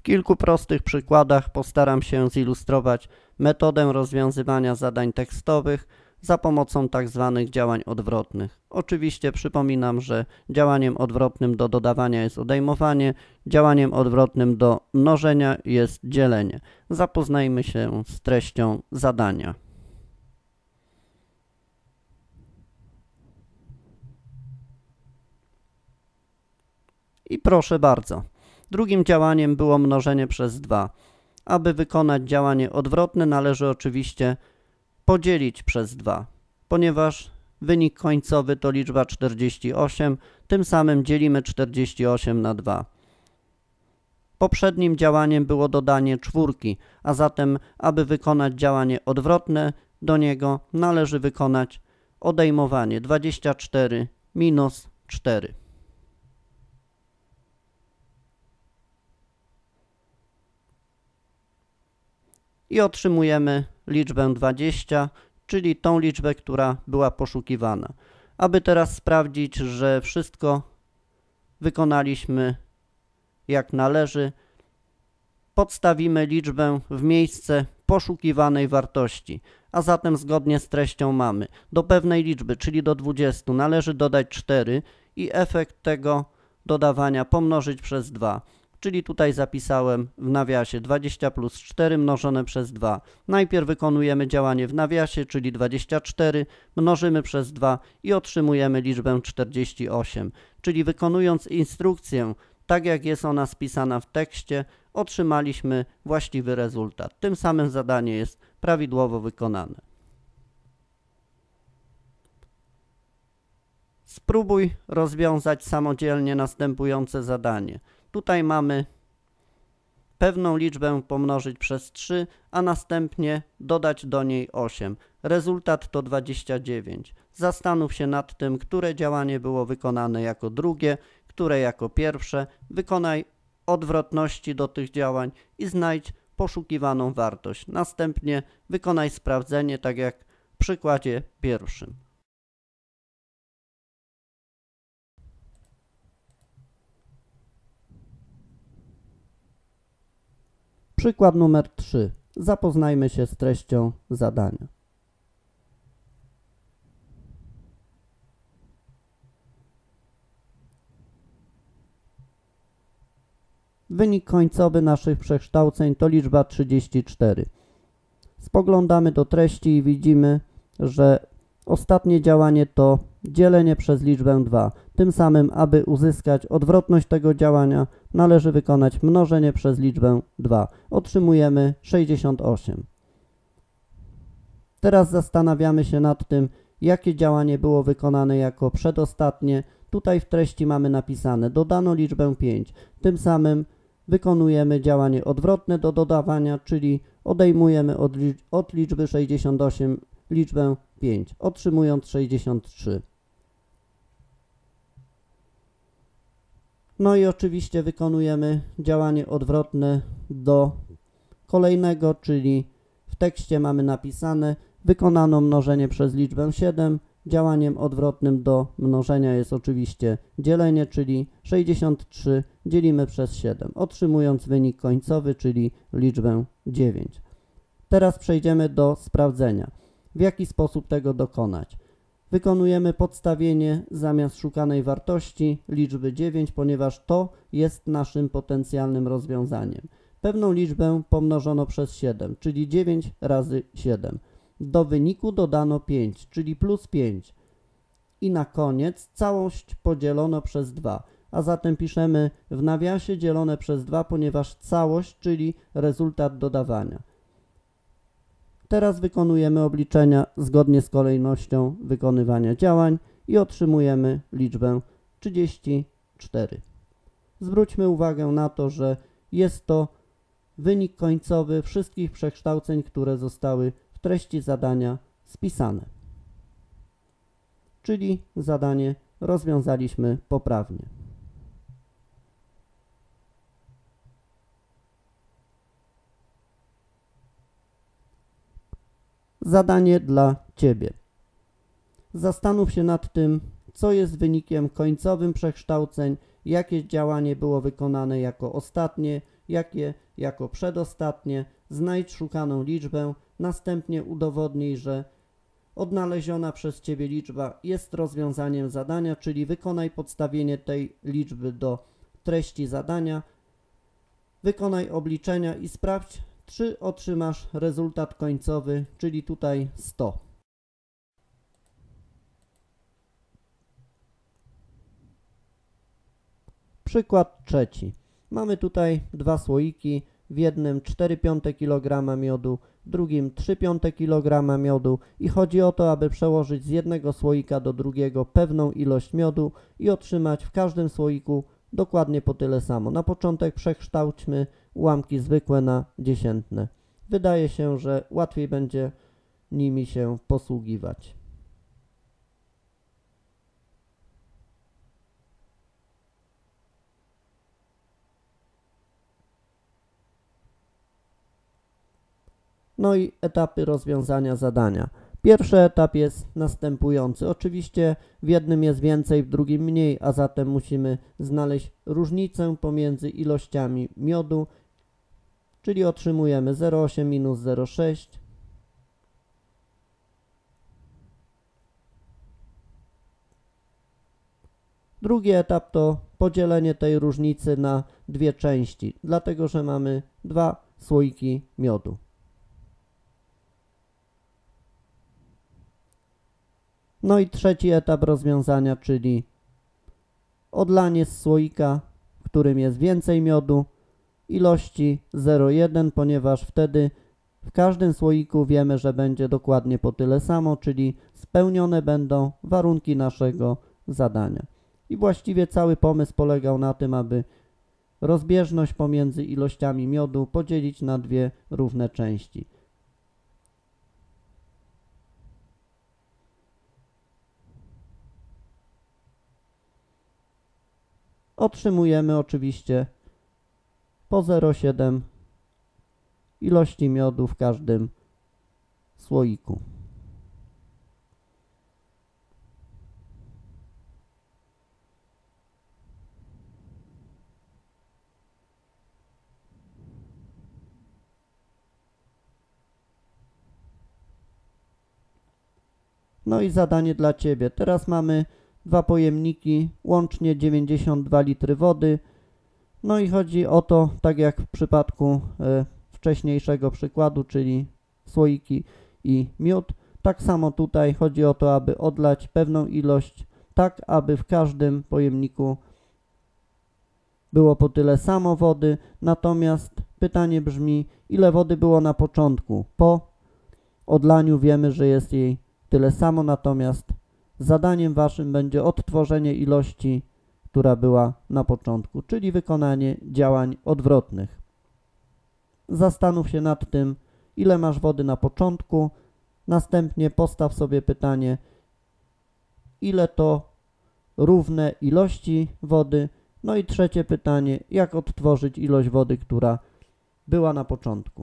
W kilku prostych przykładach postaram się zilustrować metodę rozwiązywania zadań tekstowych za pomocą tzw. Tak działań odwrotnych. Oczywiście przypominam, że działaniem odwrotnym do dodawania jest odejmowanie, działaniem odwrotnym do mnożenia jest dzielenie. Zapoznajmy się z treścią zadania. I proszę bardzo. Drugim działaniem było mnożenie przez 2. Aby wykonać działanie odwrotne należy oczywiście podzielić przez 2, ponieważ wynik końcowy to liczba 48, tym samym dzielimy 48 na 2. Poprzednim działaniem było dodanie czwórki, a zatem aby wykonać działanie odwrotne do niego należy wykonać odejmowanie 24 minus 4. i otrzymujemy liczbę 20, czyli tą liczbę, która była poszukiwana. Aby teraz sprawdzić, że wszystko wykonaliśmy jak należy, podstawimy liczbę w miejsce poszukiwanej wartości, a zatem zgodnie z treścią mamy do pewnej liczby, czyli do 20 należy dodać 4 i efekt tego dodawania pomnożyć przez 2 czyli tutaj zapisałem w nawiasie 20 plus 4 mnożone przez 2. Najpierw wykonujemy działanie w nawiasie, czyli 24, mnożymy przez 2 i otrzymujemy liczbę 48. Czyli wykonując instrukcję tak jak jest ona spisana w tekście, otrzymaliśmy właściwy rezultat. Tym samym zadanie jest prawidłowo wykonane. Spróbuj rozwiązać samodzielnie następujące zadanie. Tutaj mamy pewną liczbę pomnożyć przez 3, a następnie dodać do niej 8. Rezultat to 29. Zastanów się nad tym, które działanie było wykonane jako drugie, które jako pierwsze. Wykonaj odwrotności do tych działań i znajdź poszukiwaną wartość. Następnie wykonaj sprawdzenie, tak jak w przykładzie pierwszym. Przykład numer 3. Zapoznajmy się z treścią zadania. Wynik końcowy naszych przekształceń to liczba 34. Spoglądamy do treści i widzimy, że ostatnie działanie to dzielenie przez liczbę 2. Tym samym, aby uzyskać odwrotność tego działania, należy wykonać mnożenie przez liczbę 2. Otrzymujemy 68. Teraz zastanawiamy się nad tym, jakie działanie było wykonane jako przedostatnie. Tutaj w treści mamy napisane dodano liczbę 5. Tym samym wykonujemy działanie odwrotne do dodawania, czyli odejmujemy od, liczby 68 liczbę 5, otrzymując 63. No i oczywiście wykonujemy działanie odwrotne do kolejnego, czyli w tekście mamy napisane wykonano mnożenie przez liczbę 7. Działaniem odwrotnym do mnożenia jest oczywiście dzielenie, czyli 63 dzielimy przez 7, otrzymując wynik końcowy, czyli liczbę 9. Teraz przejdziemy do sprawdzenia. W jaki sposób tego dokonać? Wykonujemy podstawienie zamiast szukanej wartości liczby 9, ponieważ to jest naszym potencjalnym rozwiązaniem. Pewną liczbę pomnożono przez 7, czyli 9 razy 7. Do wyniku dodano 5, czyli plus 5. I na koniec całość podzielono przez 2, a zatem piszemy w nawiasie dzielone przez 2, ponieważ całość, czyli rezultat dodawania. Teraz wykonujemy obliczenia zgodnie z kolejnością wykonywania działań i otrzymujemy liczbę 34. Zwróćmy uwagę na to, że jest to wynik końcowy wszystkich przekształceń, które zostały w treści zadania spisane. Czyli zadanie rozwiązaliśmy poprawnie. Zadanie dla Ciebie. Zastanów się nad tym, co jest wynikiem końcowym przekształceń, jakie działanie było wykonane jako ostatnie jakie jako przedostatnie, znajdź szukaną liczbę, następnie udowodnij, że odnaleziona przez Ciebie liczba jest rozwiązaniem zadania, czyli wykonaj podstawienie tej liczby do treści zadania, wykonaj obliczenia i sprawdź, czy otrzymasz rezultat końcowy, czyli tutaj 100. Przykład trzeci. Mamy tutaj dwa słoiki, w jednym 4 piąte kg miodu, drugim 3 piąte kg miodu i chodzi o to, aby przełożyć z jednego słoika do drugiego pewną ilość miodu i otrzymać w każdym słoiku dokładnie po tyle samo. Na początek przekształćmy ułamki zwykłe na dziesiętne. Wydaje się, że łatwiej będzie nimi się posługiwać. No i etapy rozwiązania zadania. Pierwszy etap jest następujący. Oczywiście w jednym jest więcej, w drugim mniej, a zatem musimy znaleźć różnicę pomiędzy ilościami miodu, czyli otrzymujemy 0,8 minus 0,6. Drugi etap to podzielenie tej różnicy na dwie części, dlatego że mamy dwa słoiki miodu. No i trzeci etap rozwiązania, czyli odlanie z słoika, w którym jest więcej miodu, ilości 0,1, ponieważ wtedy w każdym słoiku wiemy, że będzie dokładnie po tyle samo, czyli spełnione będą warunki naszego zadania. I właściwie cały pomysł polegał na tym, aby rozbieżność pomiędzy ilościami miodu podzielić na dwie równe części. otrzymujemy oczywiście po 0,7 ilości miodu w każdym słoiku. No i zadanie dla Ciebie. Teraz mamy dwa pojemniki, łącznie 92 litry wody. No i chodzi o to, tak jak w przypadku e, wcześniejszego przykładu, czyli słoiki i miód, tak samo tutaj chodzi o to, aby odlać pewną ilość, tak aby w każdym pojemniku było po tyle samo wody, natomiast pytanie brzmi, ile wody było na początku? Po odlaniu wiemy, że jest jej tyle samo, natomiast Zadaniem waszym będzie odtworzenie ilości, która była na początku, czyli wykonanie działań odwrotnych. Zastanów się nad tym, ile masz wody na początku, następnie postaw sobie pytanie, ile to równe ilości wody, no i trzecie pytanie, jak odtworzyć ilość wody, która była na początku.